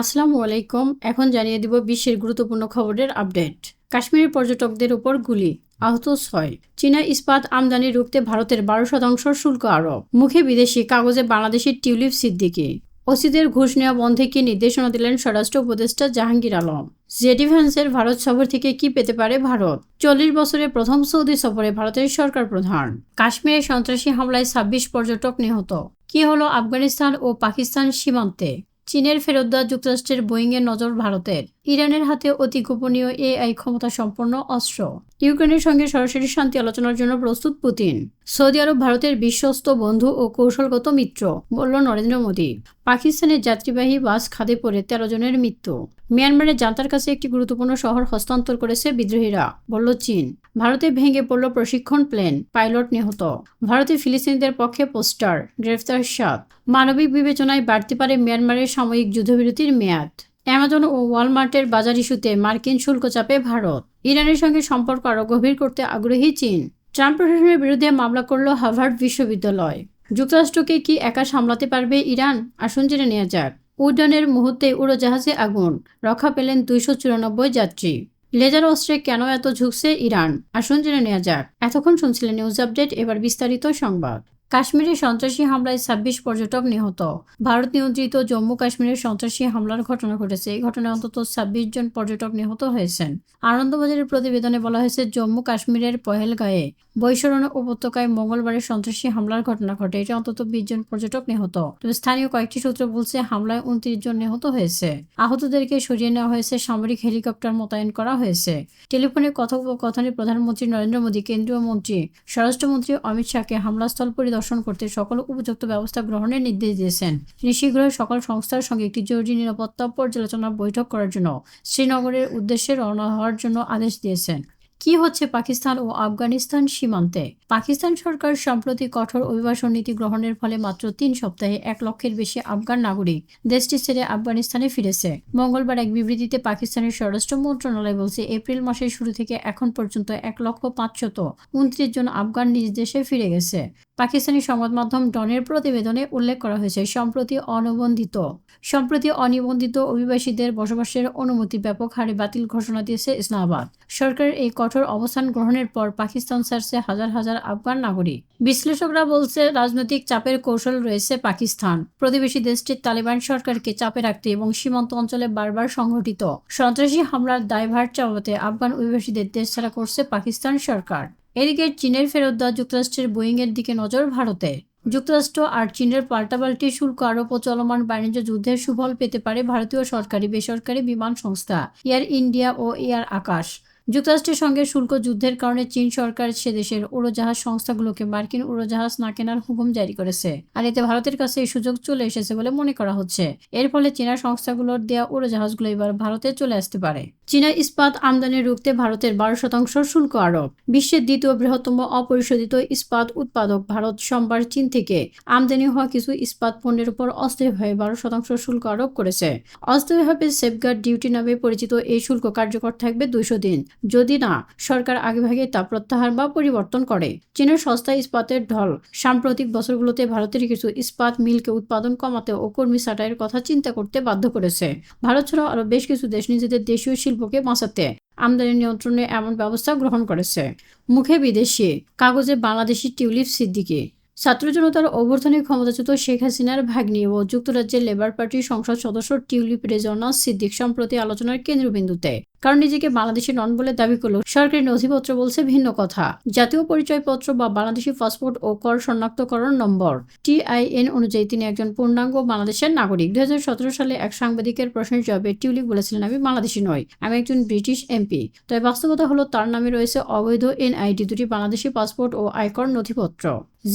আসসালামু আলাইকুম। এখন জানিয়ে দিব বিশ্বের গুরুত্বপূর্ণ খবরের আপডেট। কাশ্মীরের পর্যটকদের উপর গুলি, আহত ছয়। চীনা ইস্পাত আমদানি রুখতে ভারতের বারো শতাংশ শুল্ক আরোপ। মুখে বিদেশি কাগজে বাংলাদেশের টিউলিপ সিদ্দিকি। ওসিদের ঘুষ নেওয়া বন্ধে কি নির্দেশনা দিলেন স্বরাষ্ট্র উপদেষ্টা জাহাঙ্গীর আলম। জেডি ভ্যান্সের ভারত সফর থেকে কি পেতে পারে ভারত? চল্লিশ বছরে প্রথম সৌদি সফরে ভারতের সরকার প্রধান। কাশ্মীরে সন্ত্রাসী হামলায় ছাব্বিশ পর্যটক নিহত। কি হলো আফগানিস্তান ও পাকিস্তান সীমান্তে? চীনের ফেরত দেওয়া যুক্তরাষ্ট্রের বোয়িংয়ের নজর ভারতের। ইরানের হাতে অতি গোপনীয় এআই ক্ষমতা সম্পন্ন অস্ত্র। ইউক্রেনের সঙ্গে সরাসরি শান্তি আলোচনার জন্য প্রস্তুত পুতিন। সৌদি আরব ভারতের বিশ্বস্ত বন্ধু ও কৌশলগত মিত্র, বলল নরেন্দ্র মোদী। পাকিস্তানের যাত্রীবাহী বাস খাদে পড়ে তেরো জনের মৃত্যু। মিয়ানমারের জান্তার কাছে একটি গুরুত্বপূর্ণ শহর হস্তান্তর করেছে বিদ্রোহীরা, বলল চীন। ভারতে ভেঙে পড়ল প্রশিক্ষণ প্লেন, পাইলট নিহত। ভারতে ফিলিস্তিনিদের পক্ষে পোস্টার, গ্রেফতার সাত। মানবিক বিবেচনায় বাড়তে পারে মিয়ানমারের সাময়িক যুদ্ধবিরতির মেয়াদ। অ্যামাজন ও ওয়ালমার্টের বাজার ইস্যুতে মার্কিন শুল্ক চাপে ভারত। ইরানের সঙ্গে সম্পর্ক আরও গভীর করতে আগ্রহী চীন। ট্রাম্প প্রশাসনের বিরুদ্ধে মামলা করল হার্ভার্ড বিশ্ববিদ্যালয়। যুক্তরাষ্ট্রকে কি একা সামলাতে পারবে ইরান? আসুন জেনে নেওয়া যাক। উড্ডয়নের মুহূর্তে উড়োজাহাজে আগুন, রক্ষা পেলেন দুইশো চুরানব্বই যাত্রী। লেজার অস্ত্রে কেন এত ঝুঁকছে ইরান? আসুন জেনে নেওয়া যাক। এতক্ষণ শুনছিলেন নিউজ আপডেট, এবার বিস্তারিত সংবাদ। কাশ্মীরে সন্ত্রাসী হামলায় ছাব্বিশ পর্যটক নিহত। ভারত নিয়ন্ত্রিত জম্মু কাশ্মীরের সন্ত্রাসী হামলার ঘটনা ঘটেছে। এই ঘটনায় অন্তত ছাব্বিশ জন পর্যটক নিহত হয়েছেন। আনন্দবাজারের প্রতিবেদনে বলা হয়েছে, জম্মু কাশ্মীরের পহেলগাঁয়ে বৈশরণ উপত্যকায় মঙ্গলবারের সন্ত্রাসী হামলার ঘটনা ঘটে। এটি অন্তত বিশ জন পর্যটক নিহত। তবে স্থানীয় কয়েকটি সূত্র বলছে, হামলায় উনত্রিশ জন নিহত হয়েছে। আহতদেরকে সরিয়ে নেওয়া হয়েছে, সামরিক হেলিকপ্টার মোতায়েন করা হয়েছে। টেলিফোনে কথোপকথনে প্রধানমন্ত্রী নরেন্দ্র মোদী, কেন্দ্রীয় মন্ত্রী, স্বরাষ্ট্রমন্ত্রী অমিত শাহকে হামলাস্থল পরিদর্শন করতে সকল উপযুক্ত ব্যবস্থা গ্রহণের নির্দেশ দিয়েছেন। তিনি শীঘ্রই সকল সংস্থার সঙ্গে একটি জরুরি নিরাপত্তা পর্যালোচনা বৈঠক করার জন্য শ্রীনগরের উদ্দেশ্যে রওনা হওয়ার জন্য আদেশ দিয়েছেন। কি হচ্ছে পাকিস্তান ও আফগানিস্তান সীমান্তে? পাকিস্তান সরকার সম্প্রতি কঠোর অভিবাসন নীতি গ্রহণের ফলে মাত্র তিন সপ্তাহে এক লক্ষের বেশি আফগান নাগরিক দেশটি ছেড়ে আফগানিস্তানে ফিরেছে। মঙ্গলবার এক বিবৃতিতে পাকিস্তানের স্বরাষ্ট্র মন্ত্রণালয় বলছে, এপ্রিল মাসের শুরু থেকে এখন পর্যন্ত এক লক্ষ পাঁচশত উনত্রিশ জন আফগান নিজ দেশে ফিরে গেছে। পাকিস্তানি সংবাদ মাধ্যম ডনের প্রতিবেদনে উল্লেখ করা হয়েছে, সম্প্রতি অনবন্ধিত। সম্প্রতি অনিবন্ধিত অভিবাসীদের বসবাসের অনুমতি ব্যাপক হারে বাতিল ঘোষণা দিয়েছে ইসলামাবাদ। সরকারের এই কঠোর অবস্থান গ্রহণের পর পাকিস্তান ছাড়ছে হাজার হাজার আফগান নাগরিক। বিশ্লেষকরা বলছে, রাজনৈতিক চাপের কৌশল রয়েছে পাকিস্তান। প্রতিবেশী দেশটির তালিবান সরকারকে চাপে রাখতে এবং সীমান্ত অঞ্চলে বারবার সংঘটিত সন্ত্রাসী হামলার দায়ভার চাওয়াতে আফগান অভিবাসীদের দেশ ছাড়া করছে পাকিস্তান সরকার। এদিকে চীনের ফেরত দেওয়া যুক্তরাষ্ট্রের বোয়িংয়ের দিকে নজর ভারতে যুক্তরাষ্ট্র আর চীনের পাল্টাপাল্টি শুল্ক আরোপ ও চলমান বাণিজ্য যুদ্ধের সুফল পেতে পারে ভারতীয় সরকারি বেসরকারি বিমান সংস্থা, এয়ার ইন্ডিয়া ও এয়ার আকাশ। যুক্তরাষ্ট্রের সঙ্গে শুল্ক যুদ্ধের কারণে চীন সরকার সে দেশের উড়োজাহাজ সংস্থাগুলোকে মার্কিন উড়োজাহাজ না কেনার হুকুম জারি করেছে। আর এতে ভারতের কাছে এই সুযোগ চলে এসেছে বলে মনে করা হচ্ছে। এর ফলে চীনা সংস্থাগুলোর দেওয়া উড়োজাহাজগুলো এবার ভারতে চলে আসতে পারে। চীনা ইস্পাত আমদানি রুখতে ভারতের বারো শতাংশ শুল্ক আরোপ। বিশ্বের দ্বিতীয় বৃহত্তম অপরিশোধিত ইস্পাত উৎপাদক ভারত সোমবার চীন থেকে আমদানি হওয়া কিছু ইস্পাত পণ্যের উপর অস্থায়ীভাবে বারো শতাংশ শুল্ক আরোপ করেছে। অস্থায়ীভাবে সেফগার্ড ডিউটি নামে পরিচিত এই শুল্ক কার্যকর থাকবে দুইশো দিন। যদি না, সরকার আগেভাগে তা প্রত্যাহার বা পরিবর্তন করে। চীনের সস্তা ইস্পাতের ঢল। সাম্প্রতিক বছরগুলোতে ভারতের কিছু ইস্পাত মিলকে উৎপাদন কমাতে ও কর্মী ছাঁটাইয়ের কথা চিন্তা করতে বাধ্য করেছে। ভারত ছাড়াও আরও বেশ কিছু দেশ নিজেদের দেশীয় শিল্পকে বাঁচাতে আমদানি নিয়ন্ত্রণে এমন ব্যবস্থা গ্রহণ করেছে। মুখে বিদেশি, কাগজে বাংলাদেশি টিউলিপ সিদ্দিকি। ছাত্র জনতার অভ্যর্থনে ক্ষমতাচ্যুত শেখ হাসিনার ভাগ্নি ও যুক্তরাজ্যের লেবার পার্টির সংসদ সদস্য টিউলিপ রেজনা সিদ্দিক সম্প্রতি আলোচনার কেন্দ্রবিন্দুতে কারণ নিজেকে বাংলাদেশি নন বলে দাবি করলেও সরকারি নথিপত্র বলছে ভিন্ন কথা। জাতীয় পরিচয়পত্র বা বাংলাদেশি পাসপোর্ট ও কর শনাক্তকরণ নম্বর টিআইএন অনুযায়ী তিনি একজন পূর্ণাঙ্গ বাংলাদেশের নাগরিক। দুই হাজার সতেরো সালে এক সাংবাদিকের প্রশ্নের জবাবে টিউলিপ বলেছিলেন, আমি বাংলাদেশি নই, আমি একজন ব্রিটিশ এমপি। তবে বাস্তবতা হলো, তার নামে রয়েছে অবৈধ এনআইডি দুটি বাংলাদেশি পাসপোর্ট ও আয়কর নথিপত্র।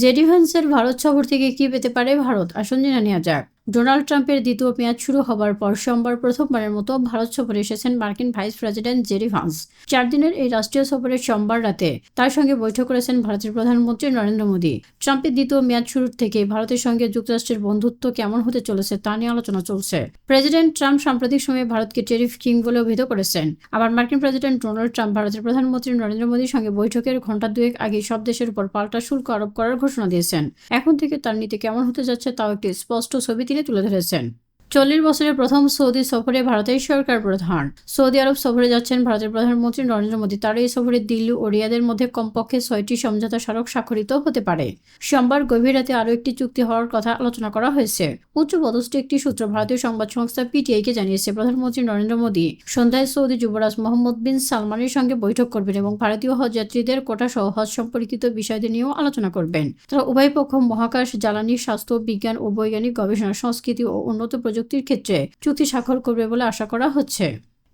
জেডিভেন্সের ভারত সফর থেকে কি পেতে পারে ভারত? আসন জেনে নেওয়া যাক। ডোনাল্ড ট্রাম্পের দ্বিতীয় মেয়াদ শুরু হবার পর সোমবার প্রথমবারের মতো ভারত সফরে এসেছেন মার্কিন ভাইস প্রেসিডেন্ট জেরি ভান্স। চার দিনের এই রাষ্ট্রীয় সফরের সোমবার রাতে তার সঙ্গে বৈঠক করেছেন ভারতের প্রধানমন্ত্রী নরেন্দ্র মোদী। ট্রাম্পের দ্বিতীয় মেয়াদ শুরুর থেকে ভারতের সঙ্গে যুক্তরাষ্ট্রের বন্ধুত্ব কেমন হতে চলেছে তা নিয়ে আলোচনা চলছে। প্রেসিডেন্ট ট্রাম্প সাম্প্রতিক সময়ে ভারতকে টেরিফ কিং বলে অভিহিত করেছেন। আবার মার্কিন প্রেসিডেন্ট ডোনাল্ড ট্রাম্প ভারতের প্রধানমন্ত্রী নরেন্দ্র মোদীর সঙ্গে বৈঠকের ঘণ্টা দুয়েক আগে সব দেশের উপর পাল্টা শুল্ক আরোপ করার ঘোষণা দিয়েছেন। এখন থেকে তার নীতি কেমন হতে যাচ্ছে তাও একটি স্পষ্ট ছবি তিনি তুলে ধরেছেন। চল্লিশ বছরের প্রথম সৌদি সফরে ভারতের সরকার প্রধান। সৌদি আরব সফরে যাচ্ছেন ভারতের প্রধানমন্ত্রী নরেন্দ্র মোদী। তার এই সফরে দিল্লি ও রিয়াদের মধ্যে কমপক্ষে ছয়টি সমঝোতা স্মারক স্বাক্ষরিত হতে পারে। সোমবার গভীর রাতে আরও একটি চুক্তি হওয়ার কথা আলোচনা করা হয়েছে। উচ্চ পদস্থ একটি সূত্র ভারতীয় সংবাদ সংস্থা পিটিআইকে জানিয়েছে, প্রধানমন্ত্রী নরেন্দ্র মোদী সন্ধ্যায় সৌদি যুবরাজ মোহাম্মদ বিন সালমানের সঙ্গে বৈঠক করবেন এবং ভারতীয় হজ যাত্রীদের কোটা সহ হজ সম্পর্কিত বিষয়দের নিয়েও আলোচনা করবেন। তারা উভয় পক্ষ মহাকাশ, জ্বালানি, স্বাস্থ্য, বিজ্ঞান ও বৈজ্ঞানিক গবেষণা, সংস্কৃতি ও উন্নত প্রযুক্তির ক্ষেত্রে চুক্তি স্বাক্ষর করবে বলে আশা করা হচ্ছে।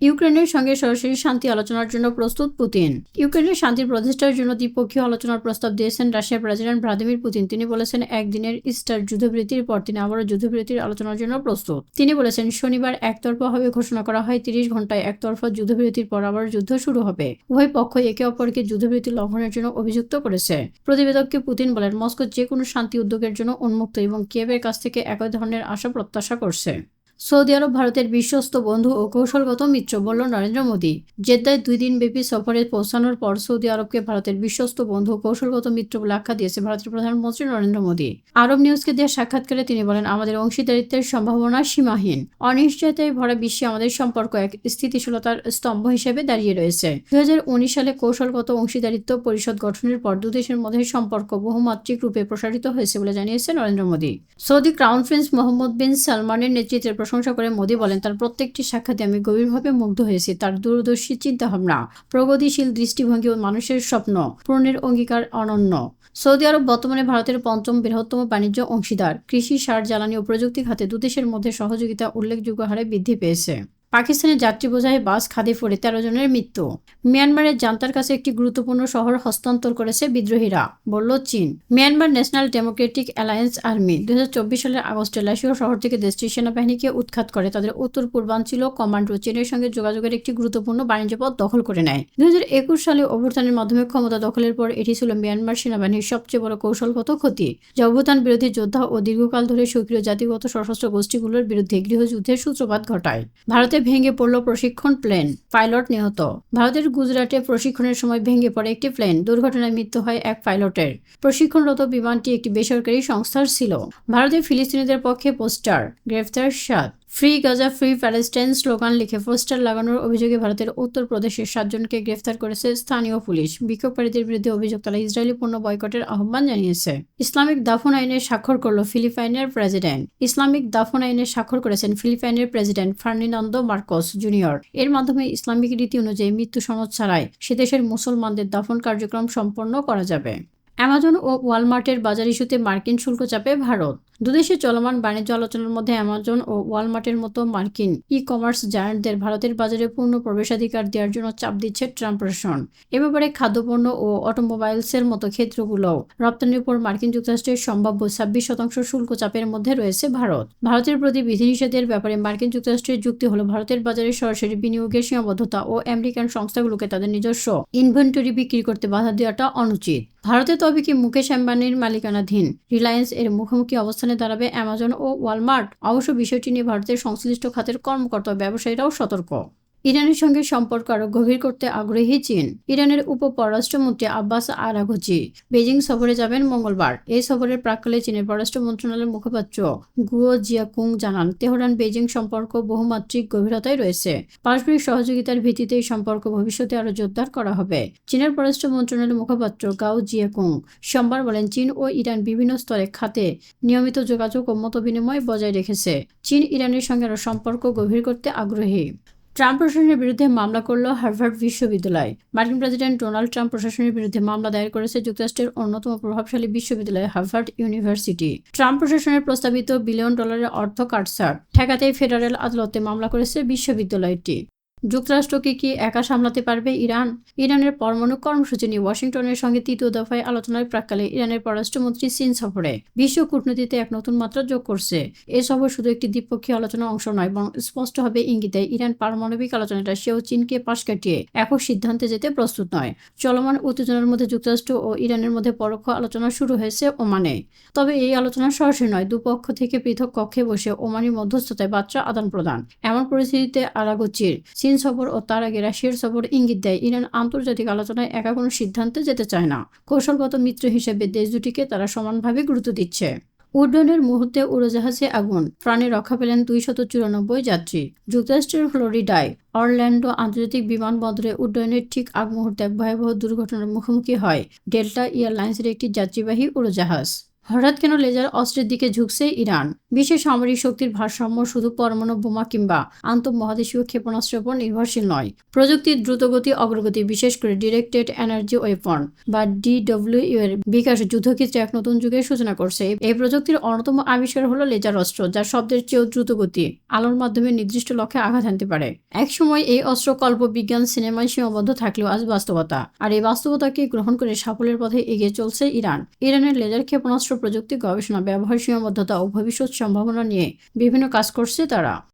ইউক্রেনের সঙ্গে সরাসরি শান্তি আলোচনার জন্য প্রস্তুত পুতিন। ইউক্রেনের শান্তির প্রতিষ্ঠার জন্য দ্বিপক্ষীয় আলোচনার প্রস্তাব দিয়েছেন রাশিয়ার প্রেসিডেন্ট ভ্লাদিমির পুতিন। তিনি বলেছেন, একদিনের ইস্টার যুদ্ধবিরতির পর তিনি আবারও যুদ্ধবিরতির আলোচনার জন্য প্রস্তুত। তিনি বলেছেন, শনিবার একতরফাভাবে ঘোষণা করা হয়, তিরিশ ঘন্টায় একতরফা যুদ্ধবিরতির পর আবার যুদ্ধ শুরু হবে। উভয় পক্ষ একে অপরকে যুদ্ধবিরতি লঙ্ঘনের জন্য অভিযুক্ত করেছে। প্রতিবেদককে পুতিন বলেন, মস্কো যে কোনো শান্তি উদ্যোগের জন্য উন্মুক্ত এবং কিয়েভের কাছ থেকে একই ধরনের আশা প্রত্যাশা করছে। সৌদি আরব ভারতের বিশ্বস্ত বন্ধু ও কৌশলগত মিত্র বলল নরেন্দ্র মোদী। জেদ্দায় দুই দিনব্যাপী সফরে পৌঁছানোর পর সৌদি আরবকে ভারতের বিশ্বস্ত বন্ধু ও কৌশলগত মিত্র বলে আখ্যা দিয়েছে ভারতের প্রধানমন্ত্রী নরেন্দ্র মোদী। আরব নিউজকে দেওয়া সাক্ষাৎকারে তিনি বলেন, আমাদের অংশীদারিত্বের সম্ভাবনা সীমাহীন। অনিশ্চয়তায় ভরা বিশ্বে আমাদের সম্পর্ক এক স্থিতিশীলতার স্তম্ভ হিসেবে দাঁড়িয়ে রয়েছে। দুই হাজার উনিশ সালে কৌশলগত অংশীদারিত্ব পরিষদ গঠনের পর দুদেশের মধ্যে সম্পর্ক বহুমাত্রিক রূপে প্রসারিত হয়েছে বলে জানিয়েছে Narendra Modi. Saudi crown prince Mohammed bin সালমানের নেতৃত্বের প্রশংসা করে মোদি বলেন, তার প্রত্যেকটি সাক্ষাতে আমি গভীরভাবে মুগ্ধ হয়েছি। তার দূরদর্শী চিন্তাভাবনা, প্রগতিশীল দৃষ্টিভঙ্গি ও মানুষের স্বপ্ন পূরণের অঙ্গীকার অনন্য। সৌদি আরব বর্তমানে ভারতের পঞ্চম বৃহত্তম বাণিজ্য অংশীদার। কৃষি, সার, জ্বালানি ও প্রযুক্তি খাতে দুদেশের মধ্যে সহযোগিতা উল্লেখযোগ্য হারে বৃদ্ধি পেয়েছে। পাকিস্তানের যাত্রী বোঝায় বাস খাদে পড়ে তেরো জনের মৃত্যু। মিয়ানমারের জান্তার কাছে একটি গুরুত্বপূর্ণ শহর হস্তান্তর করেছে বিদ্রোহীরা, বলল চীন। Myanmar National Democratic Alliance Army দুহাজার চব্বিশ সালের আগস্টে লাসিও শহর থেকে দেশটির সেনাবাহিনীকে উৎখাত করে। তাদের উত্তর পূর্বাঞ্চল কমান্ড চীনের সঙ্গে যোগাযোগের একটি গুরুত্বপূর্ণ বাণিজ্য পথ দখল করে নেয়। দুই হাজার একুশ সালে অভ্যুত্থানের মাধ্যমে ক্ষমতা দখলের পর এটি ছিল মিয়ানমার সেনাবাহিনীর সবচেয়ে বড় কৌশলগত ক্ষতি। যা অভ্যুত্থান বিরোধী যোদ্ধা ও দীর্ঘকাল ধরে সক্রিয় জাতিগত সশস্ত্র গোষ্ঠীগুলোর বিরুদ্ধে গৃহযুদ্ধের সূত্রপাত ঘটায়। ভারতে ভেঙে পড়ল প্রশিক্ষণ প্লেন। পাইলট নিহত। ভারতের গুজরাটে প্রশিক্ষণের সময় ভেঙে পড়ে একটি প্লেন। দুর্ঘটনায় মৃত্যু হয় এক পাইলটের। প্রশিক্ষণরত বিমানটি একটি বেসরকারি সংস্থার ছিল। ভারতের ফিলিস্তিনিদের পক্ষে পোস্টার। গ্রেফতার সাত। Free Gaza, free Palestine slogan লিখে পোস্টার লাগানোর অভিযোগে ভারতের উত্তর প্রদেশের সাতজনকে গ্রেফতার করেছে স্থানীয় পুলিশ। বিক্ষোভকারীদের বিরুদ্ধে অভিযোগ তারা ইসরায়েলি পণ্য বয়কটের আহ্বান জানিয়েছে। ইসলামিক দাফন আইনে স্বাক্ষর করল ফিলিপাইনের প্রেসিডেন্ট। ইসলামিক দাফন আইনে স্বাক্ষর করেছেন ফিলিপাইনের প্রেসিডেন্ট ফার্নিনান্দো মার্কোস জুনিয়র। এর মাধ্যমে ইসলামিক রীতি অনুযায়ী মৃত্যু সনদ ছাড়াই সে দেশের মুসলমানদের দাফন কার্যক্রম সম্পন্ন করা যাবে। অ্যামাজন ও ওয়ালমার্টের বাজার ইস্যুতে মার্কিন শুল্ক চাপে ভারত। দুদেশে চলমান বাণিজ্য আলোচনার মধ্যে অ্যামাজন ও ওয়ালমার্টের মতো মার্কিন ই কমার্স জায়ান্টদের ভারতের বাজারে পূর্ণ প্রবেশাধিকার দেওয়ার জন্য চাপ দিচ্ছে ট্রাম্প প্রশাসন এ ব্যাপারে খাদ্যপণ্য ও অটোমোবাইলসের মতো ক্ষেত্রগুলো রপ্তানির উপর মার্কিন যুক্তরাষ্ট্রের সম্ভাব্য ছাব্বিশ শতাংশ শুল্ক চাপের মধ্যে রয়েছে ভারত। ভারতের প্রতি বিধিনিষেধের ব্যাপারে মার্কিন যুক্তরাষ্ট্রের যুক্তি হল ভারতের বাজারে সরাসরি বিনিয়োগের সীমাবদ্ধতা ও আমেরিকান সংস্থাগুলোকে তাদের নিজস্ব ইনভেন্টরি বিক্রি করতে বাধা দেওয়াটা অনুচিত। ভারতে তবে কি মুকেশ আম্বানির মালিকানাধীন রিলায়েন্স এর মুখোমুখি অবস্থানে দাঁড়াবে অ্যামাজন ও ওয়ালমার্ট অবশ্য বিষয়টি নিয়ে ভারতের সংশ্লিষ্ট খাতের কর্মকর্তা ব্যবসায়ীরাও সতর্ক। ইরানের সঙ্গে সম্পর্ক আরও গভীর করতে আগ্রহী চীন। ইরানের উপ পররাষ্ট্রমন্ত্রী আব্বাস আরাঘচি বেজিং সফরে যাবেন মঙ্গলবার। এই সফরের প্রাককালে চীনের পররাষ্ট্র মন্ত্রণালয়ের মুখপাত্র গুয়ো জিয়াকুং জানান, তেহরান বেজিং সম্পর্ক বহুমাত্রিক গভীরতায় রয়েছে। পারস্পরিক সহযোগিতার ভিত্তিতে এই সম্পর্ক ভবিষ্যতে আরও জোরদার করা হবে। চীনের পররাষ্ট্র মন্ত্রণালয়ের মুখপাত্র গাও জিয়াকুং সোমবার বলেন, চীন ও ইরান বিভিন্ন স্তরে খাতে নিয়মিত যোগাযোগ ও মত বিনিময় বজায় রেখেছে। চীন ইরানের সঙ্গে আরও সম্পর্ক গভীর করতে আগ্রহী। ট্রাম্প প্রশাসনের বিরুদ্ধে মামলা করল হার্ভার্ড বিশ্ববিদ্যালয়। মার্কিন প্রেসিডেন্ট ডোনাল্ড ট্রাম্প প্রশাসনের বিরুদ্ধে মামলা দায়ের করেছে যুক্তরাষ্ট্রের অন্যতম প্রভাবশালী বিশ্ববিদ্যালয় হার্ভার্ড ইউনিভার্সিটি। ট্রাম্প প্রশাসনের প্রস্তাবিত বিলিয়ন ডলারের অর্থ কাটছাট ঠেকাতে ফেডারেল আদালতে মামলা করেছে বিশ্ববিদ্যালয়টি। যুক্তরাষ্ট্রকে কি একা সামলাতে পারবে ইরান? ইরানের পরমাণু কর্মসূচি নিয়ে ওয়াশিংটনের সঙ্গে তৃতীয় দফায় আলোচনার প্রাককালে ইরানের পররাষ্ট্রমন্ত্রী চীন সফরে। বিশ্ব কূটনীতিতে এক নতুন মাত্রা যোগ করছে। এ সফর শুধু একটি দ্বিপক্ষীয় আলোচনার অংশ নয়, বরং স্পষ্টভাবে ইঙ্গিতে ইরান পারমাণবিক আলোচনাটা সেও চীনকে পাশ কাটিয়ে একক সিদ্ধান্তে যেতে প্রস্তুত নয়। চলমান উত্তেজনার মধ্যে যুক্তরাষ্ট্র ও ইরানের মধ্যে পরোক্ষ আলোচনা শুরু হয়েছে ওমানে। তবে এই আলোচনা সরাসরি নয়, দুপক্ষ থেকে পৃথক কক্ষে বসে ওমানি মধ্যস্থতায় বাচ্চা আদান প্রদান এমন পরিস্থিতিতে আরাগোচির চীন সফর ও তার আগে রাশিয়ার সফর ইঙ্গিত দেয়। ইরান আন্তর্জাতিক আলোচনায় একা কোনো সিদ্ধান্তে যেতে চায় না। কৌশলগত মিত্র হিসেবে দেশ দুটিকে তারা সমানভাবে গুরুত্ব দিচ্ছে। উড্ডয়নের মুহূর্তে উড়োজাহাজে আগুন, প্রাণে রক্ষা পেলেন দুইশত চুরানব্বই যাত্রী। যুক্তরাষ্ট্রের ফ্লোরিডায় অরল্যান্ডো আন্তর্জাতিক বিমানবন্দরে উড্ডয়নের ঠিক আগ মুহূর্তে এক ভয়াবহ দুর্ঘটনার মুখোমুখি হয়। ডেল্টা এয়ারলাইন্সের একটি যাত্রীবাহী উড়োজাহাজ। হঠাৎ কেন লেজার অস্ত্রের দিকে ঝুঁকছে ইরান? বিশ্বের সামরিক শক্তির ভারসাম্য শুধু পরমাণু বোমা কিংবা আন্তঃমহাদেশীয় ক্ষেপণাস্ত্রের উপর নির্ভরশীল নয়। প্রযুক্তির দ্রুতগতি, অগ্রগতি, বিশেষ করে ডিরেক্টেড এনার্জি ওয়েপন বা ডিডব্লিউ এর বিকাশ যুদ্ধক্ষেত্রে এক নতুন যুগের সূচনা করছে। এই প্রযুক্তির অন্যতম আবিষ্কার হলো লেজার অস্ত্র, যা শব্দের চেয়েও দ্রুতগতি, আলোর মাধ্যমে নির্দিষ্ট লক্ষ্যে আঘাত হানতে পারে। একসময় এই অস্ত্র কল্প বিজ্ঞান সিনেমায় সীমাবদ্ধ থাকলেও আজ বাস্তবতা, আর এই বাস্তবতাকে গ্রহণ করে সাফল্যের পথে এগিয়ে চলছে ইরান। ইরানের লেজার ক্ষেপণাস্ত্র প্রযুক্তি গবেষণা ব্যবহার সীমাবদ্ধতা ও ভবিষ্যৎ সম্ভাবনা নিয়ে বিভিন্ন কাজ করছে তারা।